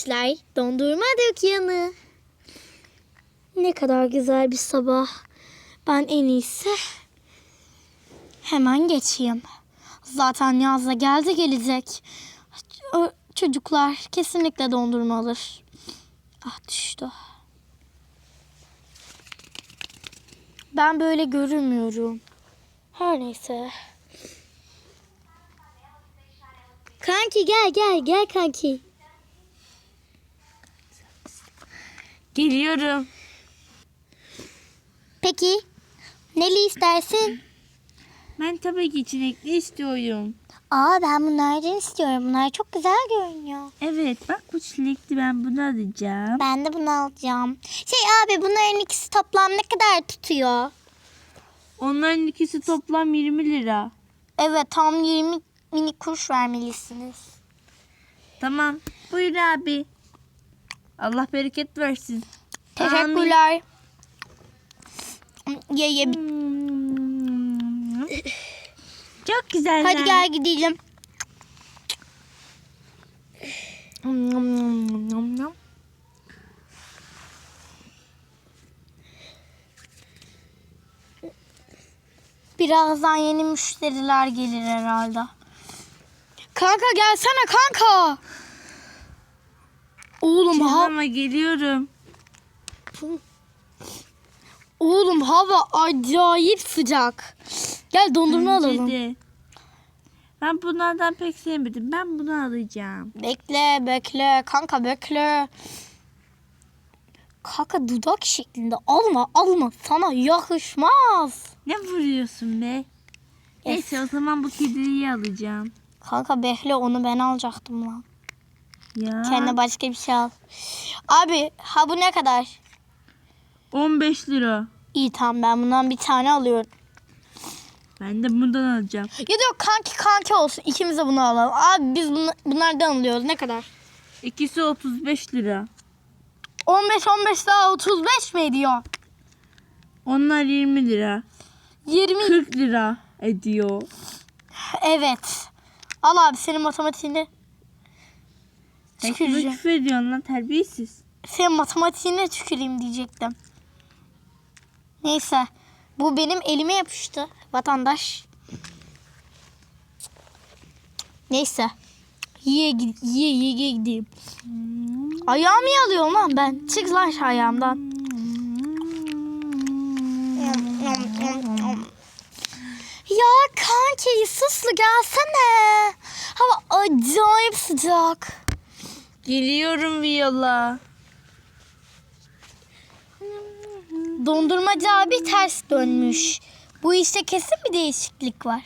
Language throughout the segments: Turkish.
arkadaşlar. Dondurma dükkanı. Ne kadar güzel bir sabah. Ben en iyisi hemen geçeyim. Zaten yaz da geldi gelecek. Çocuklar kesinlikle dondurma alır. Ah düştü. Ben böyle görünmüyorum. Her neyse. Kanki gel gel gel kanki. Geliyorum. Peki neli istersin? Ben tabii ki çilekli istiyorum. Aa ben bunlardan istiyorum. Bunlar çok güzel görünüyor. Evet bak bu çilekli ben bunu alacağım. Ben de bunu alacağım. Şey abi bunların ikisi toplam ne kadar tutuyor? Onların ikisi toplam 20 lira. Evet tam 20 minik kuruş vermelisiniz. Tamam. Buyur abi. Allah bereket versin. Teşekkürler. Ye ye. Hmm. Çok güzel. Hadi gel gidelim. Birazdan yeni müşteriler gelir herhalde. Kanka gelsene kanka. Oğlum ha Ama geliyorum. oğlum hava acayip sıcak. Gel dondurma Bence alalım. de. Ben bunlardan pek sevmedim. Ben bunu alacağım. Bekle bekle kanka bekle. Kanka dudak şeklinde alma alma sana yakışmaz. Ne vuruyorsun be? Neyse o zaman bu kediyi alacağım. Kanka bekle onu ben alacaktım lan. Ya. Kendine başka bir şey al. Abi ha bu ne kadar? 15 lira. İyi tamam ben bundan bir tane alıyorum. Ben de bundan alacağım. Ya da yok kanki kanki olsun ikimiz de bunu alalım. Abi biz bunu, bunlardan alıyoruz ne kadar? İkisi 35 lira. 15 15 daha 35 mi ediyor? Onlar 20 lira. 20 40 lira ediyor. evet. Al abi senin matematiğini. Sen Tüküreceğim. küfür ediyorsun lan terbiyesiz. Senin matematiğine tüküreyim diyecektim. Neyse. Bu benim elime yapıştı vatandaş. Neyse. Yiye yiye yiye gideyim. Ayağımı yalıyor lan ben. Çık lan ayağımdan. Ya kanki suslu gelsene. Hava acayip sıcak. Geliyorum Viola. Dondurmacı abi ters dönmüş. Bu işte kesin bir değişiklik var.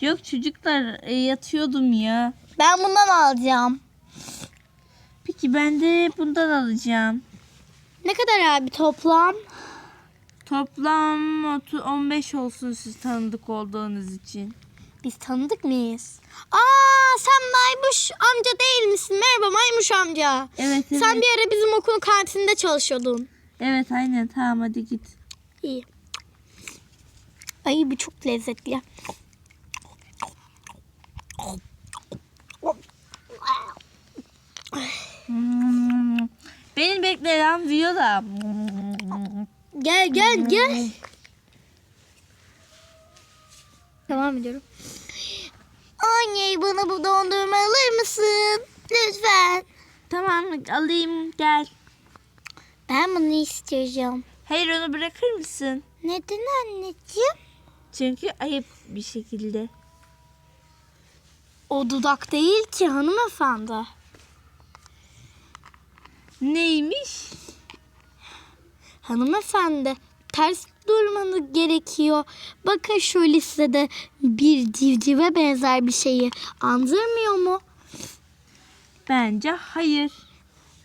Yok çocuklar e, yatıyordum ya. Ben bundan alacağım. Peki ben de bundan alacağım. Ne kadar abi toplam? Toplam otu- 15 olsun siz tanıdık olduğunuz için. Biz tanıdık mıyız? Aa sen Maymuş amca değil misin? Merhaba Maymuş amca. Evet evet. Sen bir ara bizim okulun kantininde çalışıyordun. Evet aynen tamam hadi git. İyi. Ay bu çok lezzetli. Hmm. Beni bekle lan Viola. Gel gel gel. Devam ediyorum. Bana bu dondurma alır mısın? Lütfen. Tamam alayım gel. Ben bunu istiyorum. Hayır onu bırakır mısın? Neden anneciğim? Çünkü ayıp bir şekilde. O dudak değil ki hanımefendi. Neymiş? Hanımefendi ters durmanız gerekiyor. Bakın şu listede bir civcive benzer bir şeyi andırmıyor mu? Bence hayır.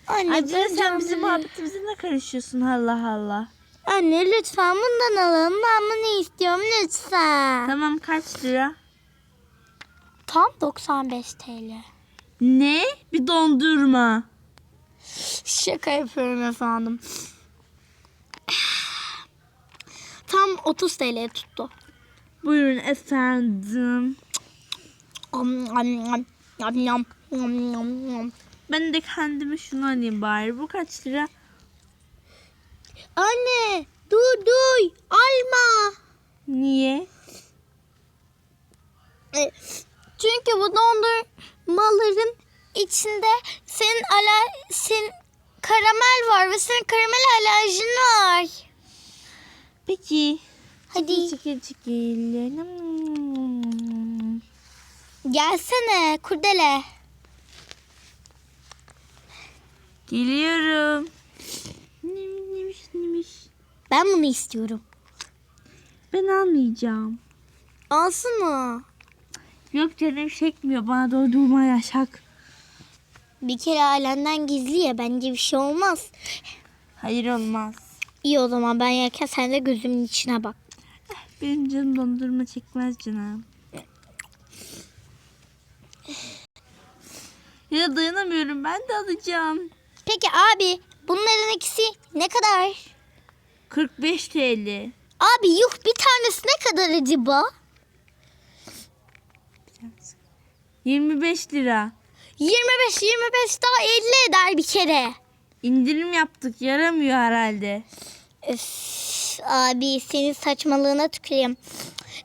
Anne, Acaba sen bizim muhabbetimize ne karışıyorsun Allah Allah. Anne lütfen bundan alalım. Ben bunu istiyorum lütfen. Tamam kaç lira? Tam 95 TL. Ne? Bir dondurma. Şaka yapıyorum efendim. Tam 30 TL tuttu. Buyurun efendim. Ben de kendime şunu alayım bari. Bu kaç lira? Anne dur dur alma. Niye? E, Çünkü bu dondurmaların içinde senin ala senin karamel var ve senin karamel alerjin var. Peki. Hadi Çekil çekil. Gelsene kurdele. Geliyorum. Nimiş nimiş. Ben bunu istiyorum. Ben almayacağım. Alsana. Yok canım çekmiyor. Bana doldurma yasak. Bir kere ailenden gizli ya bence bir şey olmaz. Hayır olmaz. İyi o zaman ben yerken sen de gözümün içine bak. Benim canım dondurma çekmez canım. Ya dayanamıyorum. Ben de alacağım. Peki abi bunların ikisi ne kadar? 45 TL. Abi yuh bir tanesi ne kadar acaba? 25 lira. 25 25 daha 50 eder bir kere. İndirim yaptık. Yaramıyor herhalde. Öf, abi senin saçmalığına tüküreyim.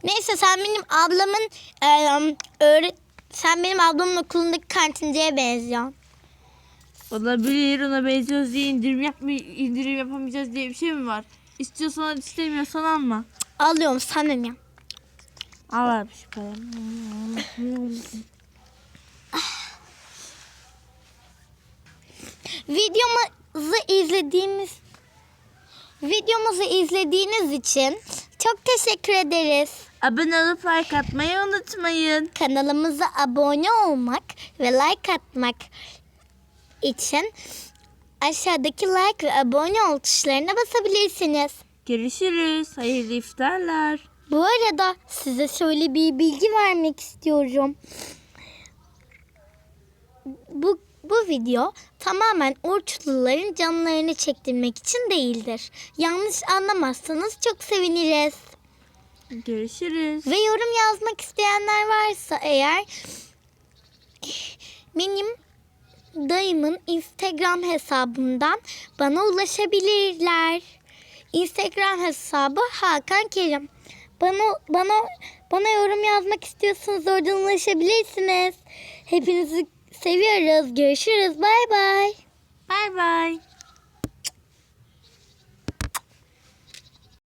Neyse sen benim ablamın eee, öğret sen benim ablamın okulundaki kantinciye benziyorsun. Olabilir. Ona benziyoruz diye indirim, yapmay indirim yapamayacağız diye bir şey mi var? İstiyorsan al, istemiyorsan alma. Alıyorum sanmıyorum. Al abi şu paramı. Videomuzu izlediğimiz videomuzu izlediğiniz için çok teşekkür ederiz. Abone olup like atmayı unutmayın. Kanalımıza abone olmak ve like atmak için aşağıdaki like ve abone ol tuşlarına basabilirsiniz. Görüşürüz. Hayırlı iftarlar. Bu arada size şöyle bir bilgi vermek istiyorum. Bu bu video tamamen Orçuluların canlarını çektirmek için değildir. Yanlış anlamazsanız çok seviniriz. Görüşürüz. Ve yorum yazmak isteyenler varsa eğer benim dayımın Instagram hesabından bana ulaşabilirler. Instagram hesabı Hakan Kerim. Bana bana bana yorum yazmak istiyorsanız oradan ulaşabilirsiniz. Hepinizi seviyoruz. Görüşürüz. Bay bay. Bay bay.